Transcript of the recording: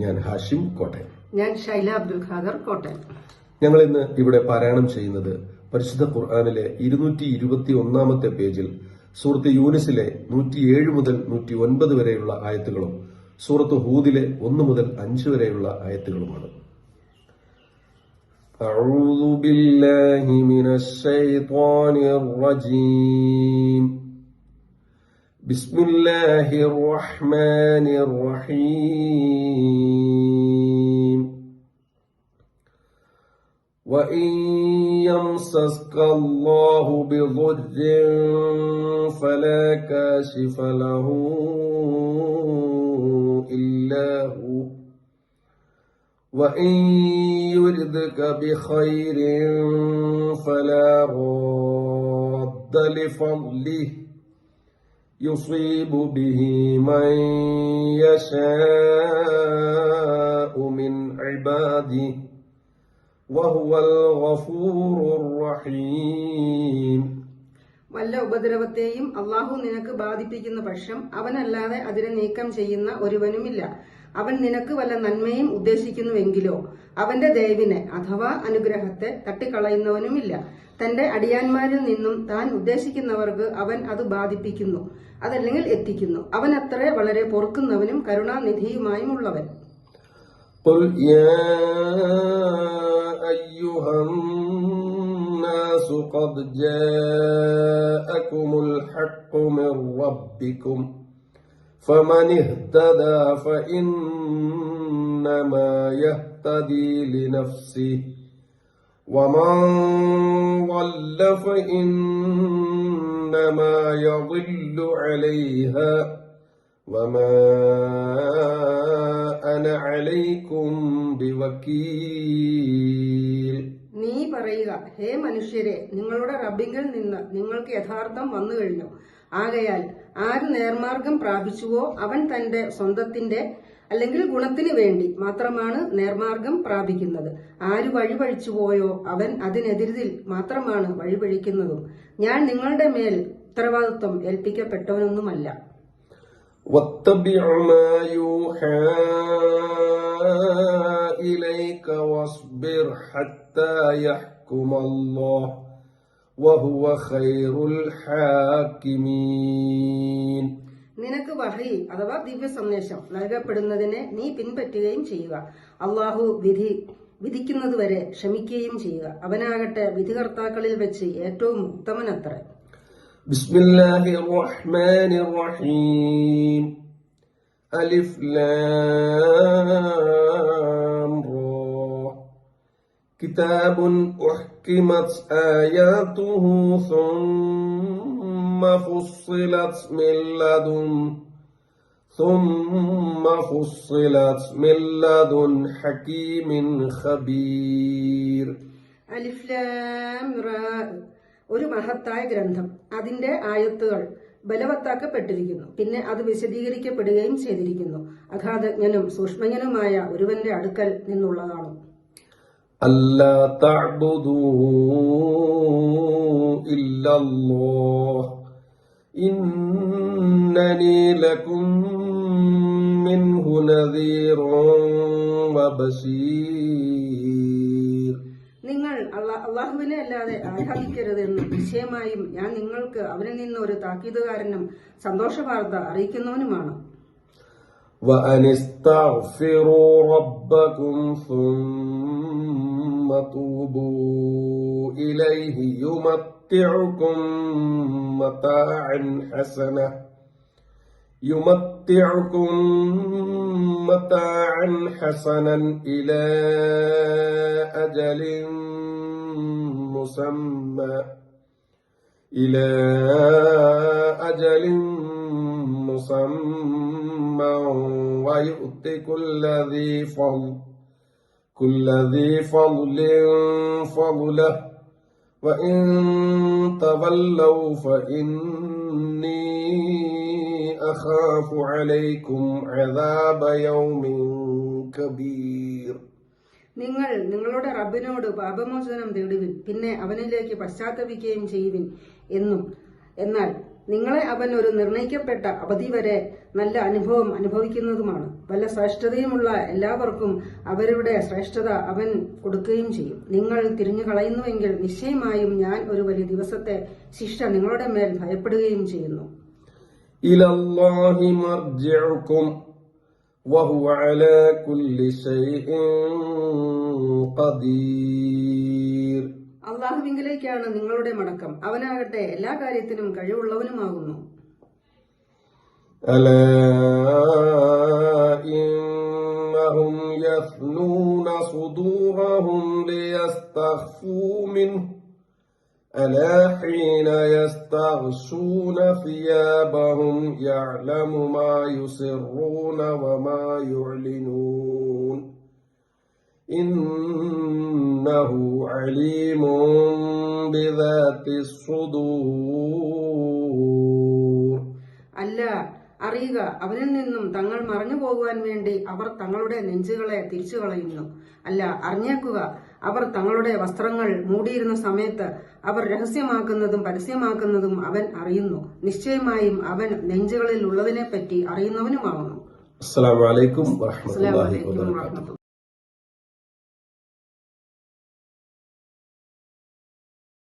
ഞാൻ ഹാഷിം കോട്ടയം ഞാൻ ശൈല അബ്ദുൽ ഖാദർ കോട്ടയം ഞങ്ങൾ ഇന്ന് ഇവിടെ പാരായണം ചെയ്യുന്നത് പരിശുദ്ധ ഖുർആനിലെ ഇരുന്നൂറ്റി ഇരുപത്തി ഒന്നാമത്തെ പേജിൽ സൂറത്ത് യൂനിസിലെ നൂറ്റിയേഴ് മുതൽ നൂറ്റി ഒൻപത് വരെയുള്ള ആയത്തുകളും സൂറത്ത് ഹൂദിലെ ഒന്ന് മുതൽ അഞ്ച് വരെയുള്ള ആയത്തുകളുമാണ് أعوذ بالله من الشيطان الرجيم بسم الله الرحمن الرحيم. وإن يمسسك الله بضر فلا كاشف له إلا هو. وإن يردك بخير فلا راد لفضله. يصيب به من يشاء من عباده وهو الغفور الرحيم വല്ല ഉപദ്രവത്തെയും അള്ളാഹു നിനക്ക് ബാധിപ്പിക്കുന്ന പക്ഷം അവനല്ലാതെ അതിനെ നീക്കം ചെയ്യുന്ന ഒരുവനുമില്ല അവൻ നിനക്ക് വല്ല നന്മയും ഉദ്ദേശിക്കുന്നുവെങ്കിലോ അവന്റെ ദയവിനെ അഥവാ അനുഗ്രഹത്തെ തട്ടിക്കളയുന്നവനുമില്ല തന്റെ അടിയാന്മാരിൽ നിന്നും താൻ ഉദ്ദേശിക്കുന്നവർക്ക് അവൻ അത് ബാധിപ്പിക്കുന്നു അതല്ലെങ്കിൽ എത്തിക്കുന്നു അവൻ അത്രേ വളരെ പൊറുക്കുന്നവനും കരുണാനിധിയുമായുമുള്ളവൻ قل يا أيها الناس قد جاءكم الحق من ربكم فمن اهتدى فإنما يهتدي لنفسه ومن ضل فإنما يضل عليها وما أنا عليكم بوكيل നീ പറയുക ഹേ മനുഷ്യരെ നിങ്ങളുടെ റബ്ബിങ്കിൽ നിന്ന് നിങ്ങൾക്ക് യഥാർത്ഥം വന്നു കഴിഞ്ഞു ആകയാൽ ആര് നേർമാർഗം പ്രാപിച്ചുവോ അവൻ തന്റെ സ്വന്തത്തിന്റെ അല്ലെങ്കിൽ ഗുണത്തിന് വേണ്ടി മാത്രമാണ് നേർമാർഗം പ്രാപിക്കുന്നത് ആര് വഴിപഴിച്ചുപോയോ അവൻ അതിനെതിരിൽ മാത്രമാണ് വഴിപഴിക്കുന്നതും ഞാൻ നിങ്ങളുടെ മേൽ ഉത്തരവാദിത്വം ഏൽപ്പിക്കപ്പെട്ടവനൊന്നുമല്ല واتبع ما يوحى إليك واصبر حتى يحكم الله വഹുവ ഖൈറുൽ ഹാകിമീൻ നിനക്ക് വഹി അഥവാ ദിവ്യ സന്ദേശം നൽകപ്പെടുന്നതിനെ നീ പിൻപറ്റുകയും ചെയ്യുക. അള്ളാഹു വിധി വിധിക്കുന്നതുവരെ ക്ഷമിക്കുകയും ചെയ്യുക. അവനാകട്ടെ വിധികർത്താക്കളിൽ വെച്ച് ഏറ്റവും ഉത്തമനത്രേ ബിസ്മില്ലാഹി റഹ്മാനി റഹീം أحكمت آياته ثم فصلت من لدن ثم فصلت من لدن حكيم خبير അലിഫ്ലാം റാ. ഒരു മഹത്തായ ഗ്രന്ഥം അതിന്റെ ആയത്തുകൾ ബലവത്താക്കപ്പെട്ടിരിക്കുന്നു പിന്നെ അത് വിശദീകരിക്കപ്പെടുകയും ചെയ്തിരിക്കുന്നു അഗാധജ്ഞനും സൂക്ഷ്മജ്ഞനുമായ ഒരുവന്റെ അടുക്കൽ നിന്നുള്ളതാണ് ألا تعبدوا إلا الله إنني لكم منه نذير وبشير നിങ്ങൾ അള്ളാ- അള്ളാഹുവിനെ അല്ലാതെ ആരാധിക്കരുതെന്നും നിശ്ചയമായും ഞാൻ നിങ്ങൾക്ക് അവനിൽ നിന്ന് ഒരു താക്കീതുകാരനും സന്തോഷവാർത്ത അറിയിക്കുന്നവനുമാണ് وأن استغفروا ربكم ثم توبوا إليه يمتعكم متاعا حسنا يمتعكم متاعا حسنا إلى أجل مسمى. إلى أجل مسمى ويؤت كل ذي فضل. كل ذي فضل فضله وإن تولوا فإني أخاف عليكم عذاب يوم كبير നിങ്ങൾ നിങ്ങളുടെ റബ്ബിനോട് പാപമോചനം തേടുവിൻ പിന്നെ അവനിലേക്ക് പശ്ചാത്തപിക്കുകയും ചെയ്യുവിൻ എന്നും എന്നാൽ നിങ്ങളെ അവൻ ഒരു നിർണയിക്കപ്പെട്ട അവധി വരെ നല്ല അനുഭവം അനുഭവിക്കുന്നതുമാണ് വല്ല ശ്രേഷ്ഠതയുമുള്ള എല്ലാവർക്കും അവരുടെ ശ്രേഷ്ഠത അവൻ കൊടുക്കുകയും ചെയ്യും നിങ്ങൾ തിരിഞ്ഞു കളയുന്നുവെങ്കിൽ നിശ്ചയമായും ഞാൻ ഒരു വലിയ ദിവസത്തെ ശിക്ഷ നിങ്ങളുടെ മേൽ ഭയപ്പെടുകയും ചെയ്യുന്നു إلى الله مرجعكم وهو على كل شيء قدير അള്ളാഹുവിങ്കിലേക്കാണ് നിങ്ങളുടെ മടക്കം അവനാകട്ടെ എല്ലാ കാര്യത്തിനും കഴിവുള്ളവനുമാകുന്നു ألا إنهم يثنون صدورهم ليستخفوا منه ألا حين يستغشون ثيابهم يعلم ما يسرون وما يعلنون إنه عليم بذات الصدور അല്ല അറിയുക അവനിൽ നിന്നും തങ്ങൾ മറഞ്ഞു പോകുവാൻ വേണ്ടി അവർ തങ്ങളുടെ നെഞ്ചുകളെ തിരിച്ചു കളയുന്നു അല്ല അറിഞ്ഞേക്കുക അവർ തങ്ങളുടെ വസ്ത്രങ്ങൾ മൂടിയിരുന്ന സമയത്ത് അവർ രഹസ്യമാക്കുന്നതും പരസ്യമാക്കുന്നതും അവൻ അറിയുന്നു നിശ്ചയമായും അവൻ നെഞ്ചുകളിൽ ഉള്ളതിനെപ്പറ്റി അറിയുന്നവനുമാകുന്നു السلام عليكم ورحمة